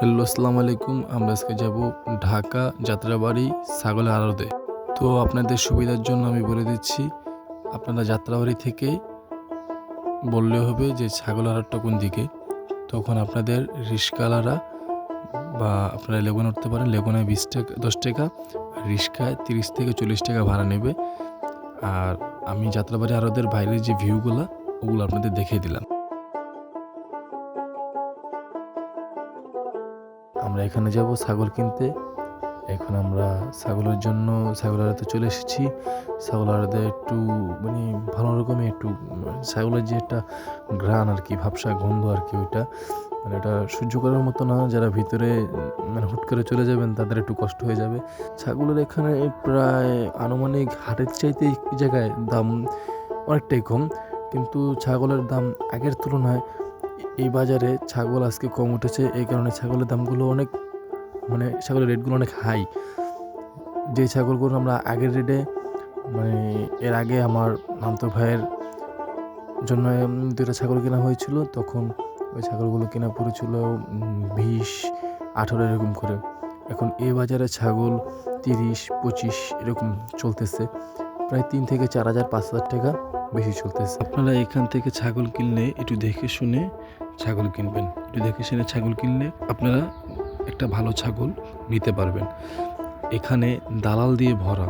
Hello, আসসালামু আলাইকুম। আমরা আজকে যাব ঢাকা যাত্রাবাড়ি ছাগলের আড়তে। তো আপনাদের সুবিধার জন্য আমি বলে দিচ্ছি, আপনারা যাত্রাবাড়ি থেকে বললে হবে যে ছাগল আড়তটা কোন দিকে। তখন আপনাদের রিস্কালারা বা আপনারা লেগুন উঠতে পারেন লেগুনায় বিশ টাকা, দশ টাকা, আর রিস্কায় তিরিশ থেকে চল্লিশ টাকা ভাড়া নেবে। আর আমি যাত্রাবাড়ি আড়তের বাইরের যে ভিউগুলো, ওগুলো আপনাদের দেখিয়ে দিলাম। আমরা এখানে যাব ছাগল কিনতে। এখন আমরা ছাগলের জন্য, ছাগল আড়াতে চলে এসেছি। ছাগল আড়াতে একটু মানে ভালো রকমের একটু, ছাগলের যে একটা ঘ্রাণ আর কি, ভাবসা গন্ধ আর কি ওইটা মানে এটা সহ্য করার মতো না। যারা ভিতরে মানে হুট করে চলে যাবেন, তাদের একটু কষ্ট হয়ে যাবে। ছাগলের এখানে প্রায় আনুমানিক হাটের চাইতে জায়গায় দাম অনেকটাই কম। কিন্তু ছাগলের দাম আগের তুলনায় এই বাজারে ছাগল আজকে কম উঠেছে, এই কারণে ছাগলের দামগুলো অনেক মানে ছাগলের রেটগুলো অনেক হাই। যে ছাগলগুলো আমরা আগের রেটে মানে এর আগে আমার মামতো ভাইয়ের জন্য দুটো ছাগল কেনা হয়েছিল, তখন ওই ছাগলগুলো কেনা পড়েছিল বিশ, আঠারো এরকম করে। এখন এই বাজারে ছাগল তিরিশ, পঁচিশ এরকম চলতেছে। প্রায় তিন থেকে চার হাজার পাঁচ হাজার টাকা বেশি চলতেছে। আপনারা এখান থেকে ছাগল কিনলে একটু দেখে শুনে ছাগল কিনবেন। একটু দেখে ছাগল কিনলে আপনারা একটা ভালো ছাগল নিতে পারবেন। এখানে দালাল দিয়ে ভরা।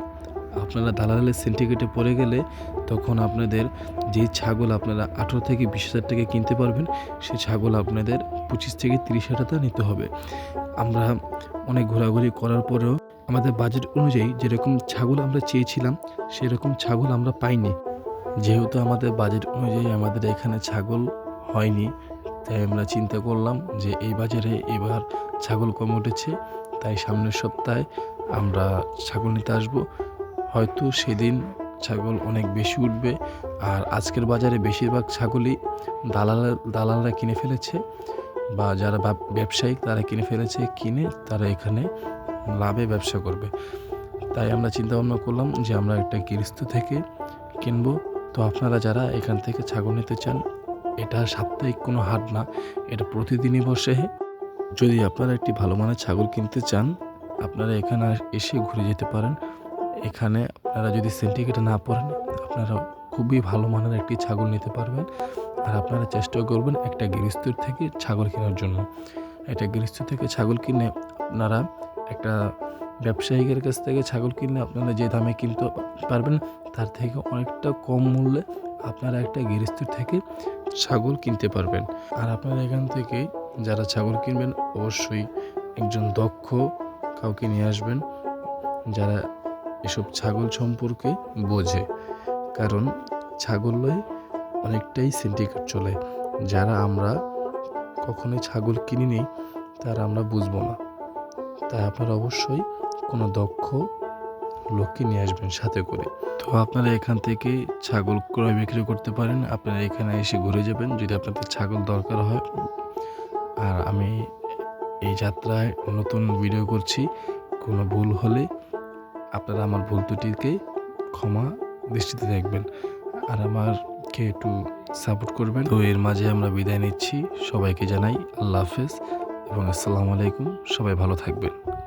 আপনারা দালালের সিন্ডিকেটে পড়ে গেলে তখন আপনাদের যে ছাগল আপনারা আঠেরো থেকে বিশ হাজার টাকা কিনতে পারবেন, সে ছাগল আপনাদের পঁচিশ থেকে তিরিশ হাজার টাকা নিতে হবে। আমরা অনেক ঘোরাঘুরি করার পরেও আমাদের বাজেট অনুযায়ী যেরকম ছাগল আমরা চেয়েছিলাম, সেরকম ছাগল আমরা পাইনি। যেহেতু আমাদের বাজেট অনুযায়ী আমাদের এখানে ছাগল হয়নি তাই আমরা চিন্তা করলাম যে এই বাজারে এবার ছাগল কম উঠেছে, তাই সামনের সপ্তাহে আমরা ছাগল নিতে আসব। হয়তো সেদিন ছাগল অনেক বেশি উঠবে আর আজকের বাজারে বেশিরভাগ ছাগলই দালাল, দালালরা কিনে ফেলেছে বা যারা ব্যব- ব্যবসায়িক তারা কিনে ফেলেছে, কিনে তারা এখানে লাভে ব্যবসা করবে। তাই আমরা চিন্তা ভাবনা করলাম যে আমরা একটা গৃহস্থ থেকে কিনবো। তো আপনারা যারা এখান থেকে ছাগল নিতে চান এটা সাপ্তাহিক কোনো হাট না, এটা প্রতিদিনই বসে। যদি আপনারা একটি ভালো মানের ছাগল কিনতে চান, আপনারা এখানে এসে ঘুরে যেতে পারেন। এখানে আপনারা যদি সিন্ডিকেটে না পড়েন, আপনারা খুবই ভালো মানের একটি ছাগল নিতে পারবেন। আর আপনারা চেষ্টা করবেন একটা গৃহস্থর থেকে ছাগল কেনার জন্য। একটা গৃহস্থ থেকে ছাগল কিনে আপনারা একটা ব্যবসায়িকের কাছ থেকে ছাগল কিনলে আপনারা যে দামে কিনতে পারবেন, তার থেকে অনেকটা কম মূল্যে আপনারা একটা গৃহস্থর থেকে ছাগল কিনতে পারবেন। আর আপনারা এখান থেকে যারা ছাগল কিনবেন, অবশ্যই একজন দক্ষ কাউকে নিয়ে আসবেন যারা এসব ছাগল সম্পর্কে বোঝে। কারণ ছাগলে অনেকটাই সিন্ডিকেট চলে। যারা আমরা কখনোই ছাগল কিনিনি, তারা আমরা বুঝব না। তাই আপনারা অবশ্যই কোনো দক্ষ লোককে নিয়ে আসবেন সাথে করে। তো আপনারা এখান থেকে ছাগল ক্রয় বিক্রি করতে পারেন। আপনারা এখানে এসে ঘুরে যাবেন যদি আপনাদের ছাগল দরকার হয়। আর আমি এই যাত্রায় নতুন ভিডিও করছি। কোনো ভুল হলে আপনারা আমার ভুল ত্রুটিকে ক্ষমা দৃষ্টিতে দেখবেন। আর আমারকে একটু সাপোর্ট করবেন। তো এর মাঝে আমরা বিদায় নিচ্ছি। সবাইকে জানাই আল্লাহ হাফেজ। এবং আসসালামু আলাইকুম। সবাই ভালো থাকবেন।